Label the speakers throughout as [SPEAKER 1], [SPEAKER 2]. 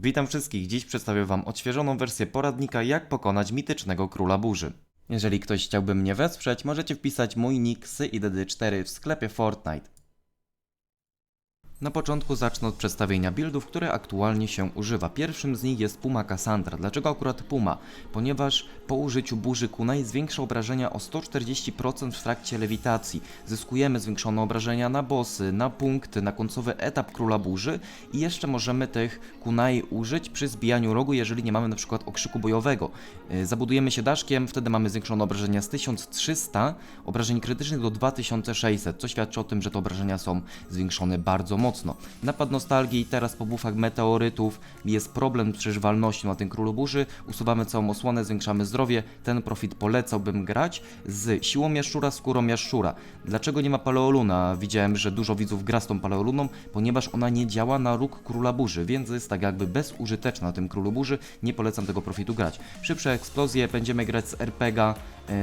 [SPEAKER 1] Witam wszystkich, dziś przedstawię Wam odświeżoną wersję poradnika jak pokonać mitycznego króla burzy. Jeżeli ktoś chciałby mnie wesprzeć, możecie wpisać mój nick SYIDD4 w sklepie Fortnite. Na początku zacznę od przedstawienia buildów, które aktualnie się używa. Pierwszym z nich jest Puma Cassandra. Dlaczego akurat Puma? Ponieważ po użyciu burzy kunai zwiększa obrażenia o 140% w trakcie lewitacji. Zyskujemy zwiększone obrażenia na bossy, na punkty, na końcowy etap króla burzy i jeszcze możemy tych kunai użyć przy zbijaniu rogu, jeżeli nie mamy przykład okrzyku bojowego. Yy, Zabudujemy się daszkiem, wtedy mamy zwiększone obrażenia z 1300 obrażeń krytycznych do 2600, co świadczy o tym, że te obrażenia są zwiększone bardzo mocno. Napad nostalgii, teraz po bufach meteorytów jest problem z przeżywalnością na tym królu burzy, usuwamy całą osłonę, zwiększamy zdrowie, ten profit polecałbym grać z siłą jaszczura, skórą jaszczura. Dlaczego nie ma paleoluna? Widziałem, że dużo widzów gra z tą paleoluną, ponieważ ona nie działa na róg króla burzy, więc jest tak jakby bezużyteczna na tym królu burzy, nie polecam tego profitu grać. Szybsze eksplozje, będziemy grać z RPGa,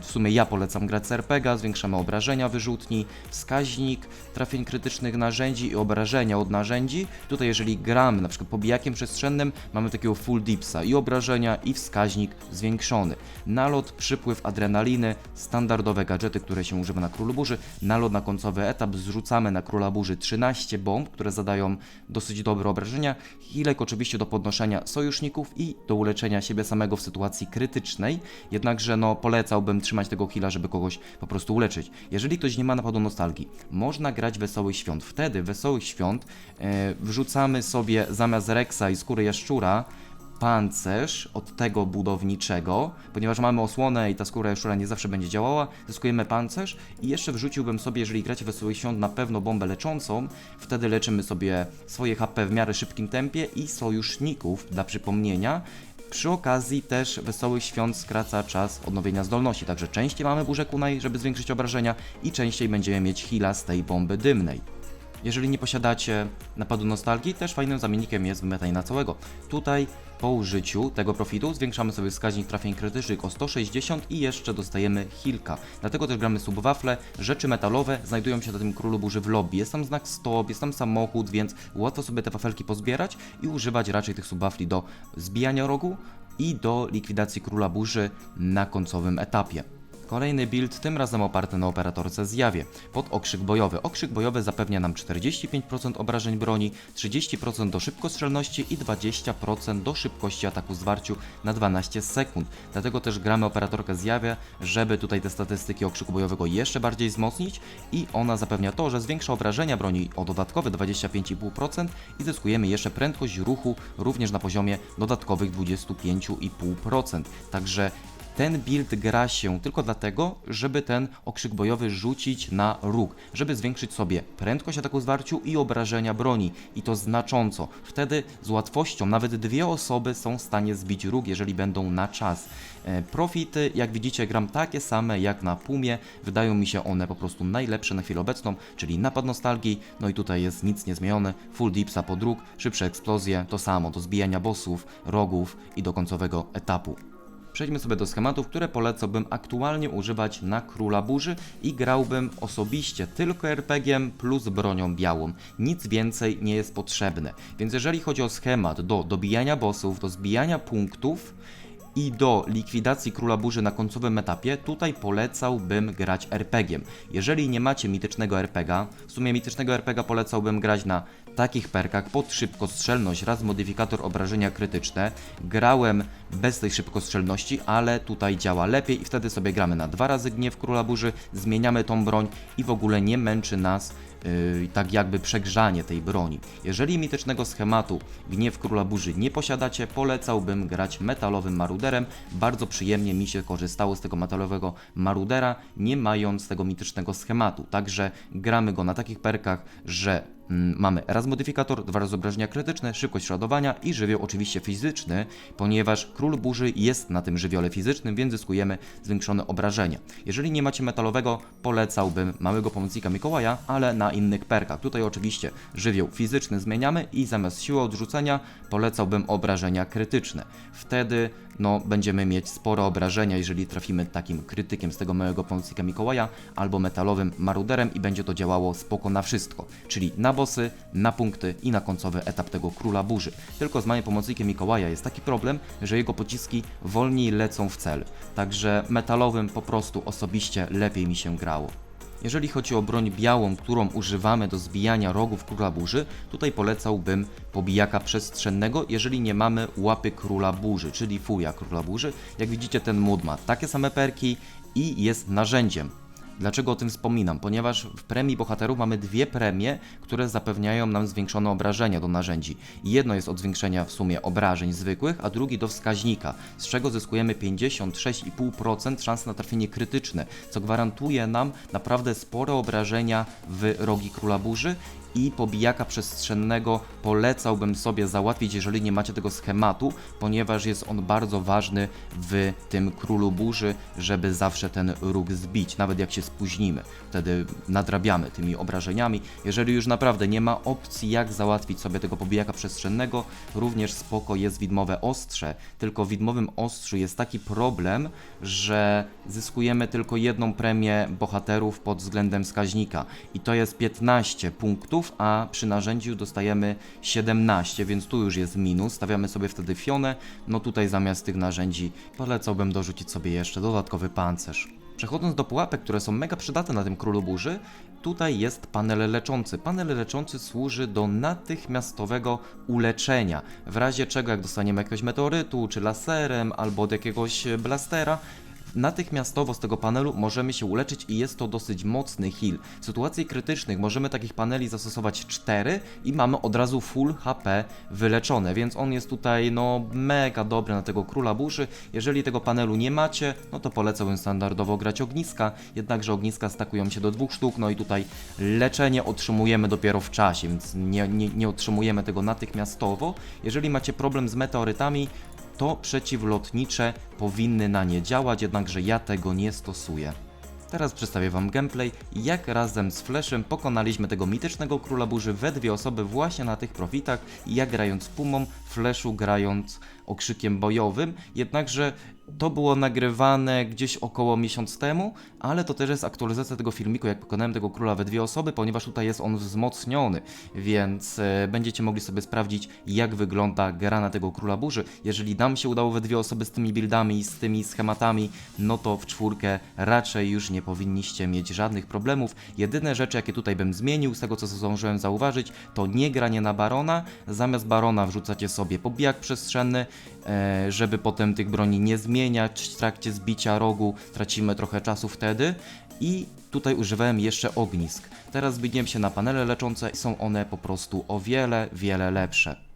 [SPEAKER 1] W sumie ja polecam grać z RPGa, zwiększamy obrażenia wyrzutni, wskaźnik trafień krytycznych narzędzi i obrażenia od narzędzi. Tutaj jeżeli gramy na przykład pobijakiem przestrzennym, mamy takiego full dipsa i obrażenia i wskaźnik zwiększony. Nalot, przypływ adrenaliny, standardowe gadżety, które się używa na Królu Burzy. Nalot na końcowy etap, zrzucamy na Króla Burzy 13 bomb, które zadają dosyć dobre obrażenia. Healek oczywiście do podnoszenia sojuszników i do uleczenia siebie samego w sytuacji krytycznej. Jednakże no polecałbym trzymać tego heala, żeby kogoś po prostu uleczyć. Jeżeli ktoś nie ma napadu nostalgii, można grać Wesołych Świąt. Wtedy Wesołych Świąt e, wrzucamy sobie zamiast Rexa i skóry jaszczura pancerz od tego budowniczego, ponieważ mamy osłonę i ta skóra jaszczura nie zawsze będzie działała, zyskujemy pancerz i jeszcze wrzuciłbym sobie, jeżeli gracie Wesołych Świąt, na pewno bombę leczącą, wtedy leczymy sobie swoje HP w miarę szybkim tempie i sojuszników dla przypomnienia, przy okazji też Wesołych Świąt skraca czas odnowienia zdolności, także częściej mamy burzę kunai, żeby zwiększyć obrażenia i częściej będziemy mieć heala z tej bomby dymnej. Jeżeli nie posiadacie napadu nostalgii, też fajnym zamiennikiem jest wymiatanie na całego. Tutaj po użyciu tego profitu zwiększamy sobie wskaźnik trafień krytycznych o 160 i jeszcze dostajemy healka. Dlatego też gramy subwafle. Rzeczy metalowe znajdują się na tym królu burzy w lobby. Jest tam znak stop, jest tam samochód, więc łatwo sobie te wafelki pozbierać i używać raczej tych subwafli do zbijania rogu i do likwidacji króla burzy na końcowym etapie. Kolejny build, tym razem oparty na operatorce zjawie, pod okrzyk bojowy. Okrzyk bojowy zapewnia nam 45% obrażeń broni, 30% do szybkostrzelności i 20% do szybkości ataku zwarciu na 12 sekund. Dlatego też gramy operatorkę zjawie, żeby tutaj te statystyki okrzyku bojowego jeszcze bardziej wzmocnić i ona zapewnia to, że zwiększa obrażenia broni o dodatkowe 25,5% i zyskujemy jeszcze prędkość ruchu również na poziomie dodatkowych 25,5%. Także ten build gra się tylko dlatego, żeby ten okrzyk bojowy rzucić na róg, żeby zwiększyć sobie prędkość ataku zwarciu i obrażenia broni i to znacząco. Wtedy z łatwością nawet dwie osoby są w stanie zbić róg, jeżeli będą na czas. E, Profity, jak widzicie, gram takie same jak na Pumie. Wydają mi się one po prostu najlepsze na chwilę obecną, czyli napad nostalgii, no i tutaj jest nic niezmienione, full dipsa pod róg, szybsze eksplozje, to samo do zbijania bossów, rogów i do końcowego etapu. Przejdźmy sobie do schematów, które polecałbym aktualnie używać na Króla Burzy i grałbym osobiście tylko RPG plus bronią białą. Nic więcej nie jest potrzebne. Więc jeżeli chodzi o schemat do dobijania bossów, do zbijania punktów, i do likwidacji Króla Burzy na końcowym etapie, tutaj polecałbym grać RPG-iem. Jeżeli nie macie mitycznego RPGa, w sumie mitycznego RPGa polecałbym grać na takich perkach pod szybkostrzelność raz modyfikator obrażenia krytyczne. Grałem bez tej szybkostrzelności, ale tutaj działa lepiej i wtedy sobie gramy na dwa razy gniew Króla Burzy, zmieniamy tą broń i w ogóle nie męczy nas yy, tak jakby przegrzanie tej broni. Jeżeli mitycznego schematu Gniew Króla Burzy nie posiadacie, polecałbym grać metalowym maruderem. Bardzo przyjemnie mi się korzystało z tego metalowego marudera, nie mając tego mitycznego schematu. Także gramy go na takich perkach, że mamy raz modyfikator, dwa razy obrażenia krytyczne, szybkość ładowania i żywioł oczywiście fizyczny, ponieważ Król Burzy jest na tym żywiole fizycznym, więc zyskujemy zwiększone obrażenia. Jeżeli nie macie metalowego, polecałbym małego pomocnika Mikołaja, ale na innych perkach. Tutaj oczywiście żywioł fizyczny zmieniamy i zamiast siły odrzucenia polecałbym obrażenia krytyczne. Wtedy no, będziemy mieć spore obrażenia, jeżeli trafimy takim krytykiem z tego małego pomocnika Mikołaja albo metalowym maruderem i będzie to działało spoko na wszystko. Czyli na na punkty i na końcowy etap tego Króla Burzy. Tylko z moim pomocnikiem Mikołaja jest taki problem, że jego pociski wolniej lecą w cel. Także metalowym po prostu osobiście lepiej mi się grało. Jeżeli chodzi o broń białą, którą używamy do zbijania rogów Króla Burzy, tutaj polecałbym pobijaka przestrzennego, jeżeli nie mamy łapy Króla Burzy, czyli fuja Króla Burzy. Jak widzicie ten mód ma takie same perki i jest narzędziem. Dlaczego o tym wspominam? Ponieważ w premii bohaterów mamy dwie premie, które zapewniają nam zwiększone obrażenia do narzędzi. Jedno jest od zwiększenia w sumie obrażeń zwykłych, a drugi do wskaźnika, z czego zyskujemy 56,5% szans na trafienie krytyczne, co gwarantuje nam naprawdę spore obrażenia w rogi Króla Burzy i pobijaka przestrzennego polecałbym sobie załatwić, jeżeli nie macie tego schematu, ponieważ jest on bardzo ważny w tym królu burzy, żeby zawsze ten róg zbić, nawet jak się spóźnimy. Wtedy nadrabiamy tymi obrażeniami. Jeżeli już naprawdę nie ma opcji, jak załatwić sobie tego pobijaka przestrzennego, również spoko jest widmowe ostrze, tylko w widmowym ostrzu jest taki problem, że zyskujemy tylko jedną premię bohaterów pod względem wskaźnika i to jest 15 punktów, a przy narzędziu dostajemy 17, więc tu już jest minus. Stawiamy sobie wtedy fionę. No tutaj zamiast tych narzędzi polecałbym dorzucić sobie jeszcze dodatkowy pancerz. Przechodząc do pułapek, które są mega przydatne na tym królu burzy, tutaj jest panel leczący. Panel leczący służy do natychmiastowego uleczenia. W razie czego, jak dostaniemy jakiegoś meteorytu, czy laserem, albo od jakiegoś blastera, natychmiastowo z tego panelu możemy się uleczyć i jest to dosyć mocny heal. W sytuacji krytycznych możemy takich paneli zastosować 4 i mamy od razu full HP wyleczone, więc on jest tutaj no mega dobry na tego króla burzy. Jeżeli tego panelu nie macie, no to polecałbym standardowo grać ogniska, jednakże ogniska stakują się do dwóch sztuk, no i tutaj leczenie otrzymujemy dopiero w czasie, więc nie, nie, nie otrzymujemy tego natychmiastowo. Jeżeli macie problem z meteorytami, to przeciwlotnicze powinny na nie działać, jednakże ja tego nie stosuję. Teraz przedstawię Wam gameplay, jak razem z Flashem pokonaliśmy tego mitycznego króla burzy we dwie osoby właśnie na tych profitach i jak grając Pumą, Flashu grając okrzykiem bojowym, jednakże to było nagrywane gdzieś około miesiąc temu, ale to też jest aktualizacja tego filmiku, jak pokonałem tego króla we dwie osoby, ponieważ tutaj jest on wzmocniony, więc e, będziecie mogli sobie sprawdzić, jak wygląda gra na tego króla burzy. Jeżeli nam się udało we dwie osoby z tymi buildami, z tymi schematami, no to w czwórkę raczej już nie powinniście mieć żadnych problemów. Jedyne rzeczy, jakie tutaj bym zmienił, z tego co zdążyłem zauważyć, to nie granie na barona, zamiast barona wrzucacie sobie pobijak przestrzenny, e, żeby potem tych broni nie zmieniać w trakcie zbicia rogu, tracimy trochę czasu wtedy i tutaj używałem jeszcze ognisk. Teraz zmieniłem się na panele leczące i są one po prostu o wiele, wiele lepsze.